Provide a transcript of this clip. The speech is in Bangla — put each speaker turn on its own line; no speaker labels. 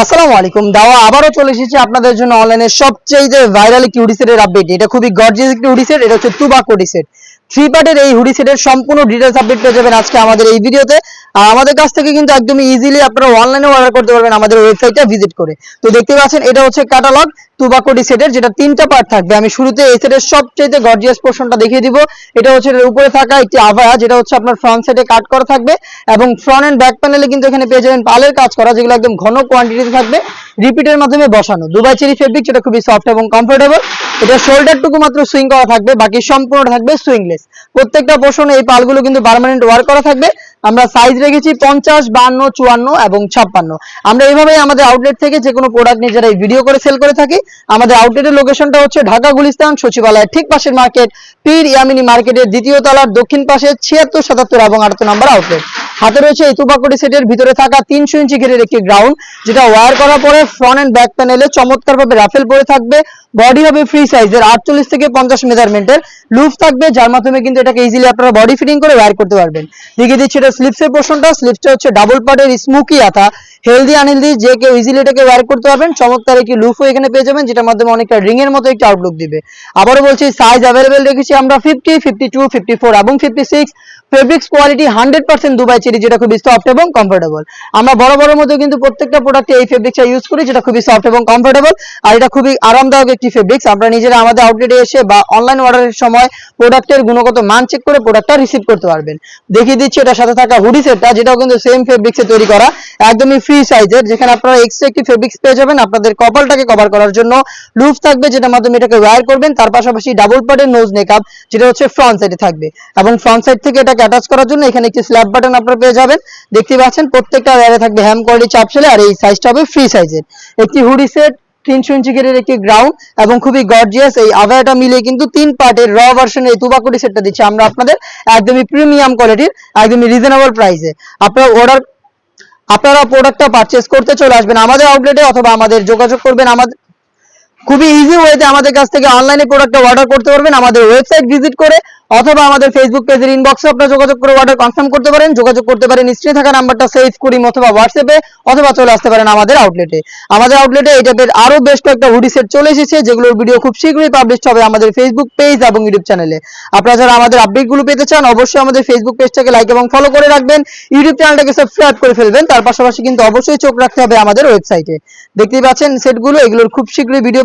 আসসালামু আলাইকুম। দাওয়া আবারও চলে এসেছে আপনাদের জন্য অনলাইনে সবচেয়ে ভাইরাল একটি সেটের আপডেট এটা খুবই গর্জিয়াস একটি হুডি সেট এটা হচ্ছে তুবাক কোডি সেট থ্রি পার্টের এই হুডি সেটের সম্পূর্ণ ডিটেলস আপডেট পেয়ে যাবেন আজকে আমাদের এই ভিডিওতে আর আমাদের কাছ থেকে কিন্তু একদমই ইজিলি আপনারা অনলাইনে অর্ডার করতে পারবেন আমাদের ওয়েবসাইটে ভিজিট করে। তো দেখতে পাচ্ছেন, এটা হচ্ছে ক্যাটালগ তুবাকোডি সেটের যেটা তিনটা পার্ট থাকবে। আমি শুরুতে এই সেটের সবচেয়ে গর্জিয়াস পোর্শনটা দেখিয়ে দিব। এটা হচ্ছে এর উপরে থাকা একটি আভায়া, যেটা হচ্ছে আপনার ফ্রন্ট সাইডে কাট করা থাকবে এবং ফ্রন্ট এন্ড ব্যাক প্যানেলে কিন্তু এখানে পেয়ে যাবেন পালের কাজ করা, যেগুলো একদম ঘন কোয়ান্টিটিতে থাকবে রিপিটের মাধ্যমে বসানো। দুবাই চেরি ফেব্রিক যেটা খুবই সফট এবং কমফোর্টেবল এটা শোল্ডারটুকু মাত্র সুইং করা থাকবে, বাকি সম্পূর্ণ থাকবে সুইংলেস প্রত্যেকটা পোর্শনে এই পালগুলো কিন্তু পার্মানেন্ট ওয়ার্ক করা থাকবে। আমরা সাইজ রেখেছি পঞ্চাশ, বান্ন, চুয়ান্ন এবং ছাপ্পান্ন। আমরা এইভাবেই আমাদের আউটলেট থেকে যে কোনো প্রোডাক্ট নিয়ে যারা ভিডিও করে সেল করে থাকি, আমাদের আউটলেটের লোকেশনটা হচ্ছে ঢাকা গুলিস্তান, সচিবালয়ের ঠিক পাশের মার্কেট পীর ইয়ামিনী মার্কেটের দ্বিতীয় তলার দক্ষিণ পাশে ছিয়াত্তর, সাতাত্তর এবং আটাত্তর নম্বর আউটলেট হাতে রয়েছে এই তুপাকুটি সেটের ভিতরে থাকা তিনশো ইঞ্চি ঘেরের একটি গ্রাউন্ড যেটা ওয়্যার করার পরে ফ্রন্ট এন্ড ব্যাক প্যানেলে চমৎকার ভাবে রাফেল পরে থাকবে। বডি হবে ফ্রি সাইজের আটচল্লিশ থেকে পঞ্চাশ মেজারমেন্টের লুফ থাকবে, যার মাধ্যমে কিন্তু এটাকে ইজিলি আপনারা বডি ফিটিং করে ওয়্যার করতে পারবেন। দেখিয়ে দিচ্ছি এটা স্লিপসের পোর্শনটা স্লিপসটা হচ্ছে ডাবল পার্টের স্মুকি আতা। হেলদি আনহেলদি যে কেউ ইজিলি এটাকে ওয়্যার করতে পারবেন, চমৎকার একটি লুফও এখানে পেয়ে যাবেন, যেটার মাধ্যমে অনেকটা রিং এর মতো একটি আউটলুক দিবে। আবারও বলছি সাইজ অ্যাভেলেবেল রেখেছি আমরা fifty fifty two fifty four এবং fifty six fabrics quality hundred percent Dubai cherry যেটা খুবই সফট এবং কমফোর্টেবল আমরা বড় বড় মধ্যে কিন্তু প্রত্যেকটা প্রোডাক্টে এই ফেব্রিক্সটা ইউজ করি, যেটা খুবই সফট এবং কমফোর্টেবল আর এটা খুবই আরামদায়ক একটি ফেব্রিক্স আমরা নিজেরা আমাদের আউটলেটে এসে বা অনলাইন অর্ডারের সময় প্রোডাক্টের গুণগত মান চেক করে প্রোডাক্টটা রিসিভ করতে পারবেন। দেখিয়ে দিচ্ছি এটার সাথে থাকা হুডি সেটটা যেটাও কিন্তু সেম ফেব্রিক্সে তৈরি করা, একদমই ফ্রি সাইজের যেখানে আপনারা এক্সট্রা একটি ফেব্রিক্স পেয়ে যাবেন আপনাদের কপালটাকে কভার করার জন্য। লুফ থাকবে যেটার মাধ্যমে এটাকে ওয়্যার করবেন, তার পাশাপাশি ডাবল পার্টের নোজ মেকআপ যেটা হচ্ছে ফ্রন্ট সাইডে থাকবে। এবং ফ্রন্ট সাইড থেকে এটাকে অ্যাটাচ করার জন্য এখানে একটি স্ল্যাব বাটন আপনারা পেয়ে যাবেন। দেখতে পাচ্ছেন প্রত্যেকটা ওয়্যারে থাকবে হ্যাম কোয়ালিটি চাপ ছেলে, আর এই সাইজটা হবে ফ্রি সাইজের একটি হুডি সেট তিনশো ইঞ্চি গেটের একটি গ্রাউন্ড এবং খুবই গর্জিয়াস এই আভায়াটা মিলিয়ে কিন্তু তিন পার্টের র ভার্সনের এই তুবাকুটি সেটটা দিচ্ছি। আমরা আপনাদের একদমই প্রিমিয়াম কোয়ালিটির একদমই রিজনেবল প্রাইসে আপনারা অর্ডার আপনারা প্রোডাক্টটা পারচেস করতে চলে আসবেন আমাদের আউটলেটে অথবা আমাদের যোগাযোগ করবেন আমাদের খুবই ইজি ওয়েতে আমাদের কাছ থেকে অনলাইনে প্রোডাক্টটা অর্ডার করতে পারবেন। আমাদের ওয়েবসাইট ভিজিট করে অথবা আমাদের ফেসবুক পেজের ইনবক্সে আপনারা যোগাযোগ করে অর্ডার কনফার্ম করতে পারেন। যোগাযোগ করতে পারেন স্ক্রিনে থাকা নাম্বারটা সেভ করিম অথবা হোয়াটসঅ্যাপে অথবা চলে আসতে পারেন আমাদের আউটলেটে আমাদের আউটলেটে এই টাইপের আরও বেশ কয়েকটা হুডি সেট চলে এসেছে, যেগুলোর ভিডিও খুব শীঘ্রই পাবলিশ হবে আমাদের ফেসবুক পেজ এবং ইউটিউব চ্যানেলে আপনারা যারা আমাদের আপডেটগুলো পেতে চান, অবশ্যই আমাদের ফেসবুক পেজটাকে লাইক এবং ফলো করে রাখবেন। ইউটিউব চ্যানেলটাকে সাবস্ক্রাইব করে ফেলবেন। তার পাশাপাশি কিন্তু অবশ্যই চোখ রাখতে হবে আমাদের ওয়েবসাইটে দেখতেই পাচ্ছেন সেটগুলো এগুলোর খুব শীঘ্রই ভিডিও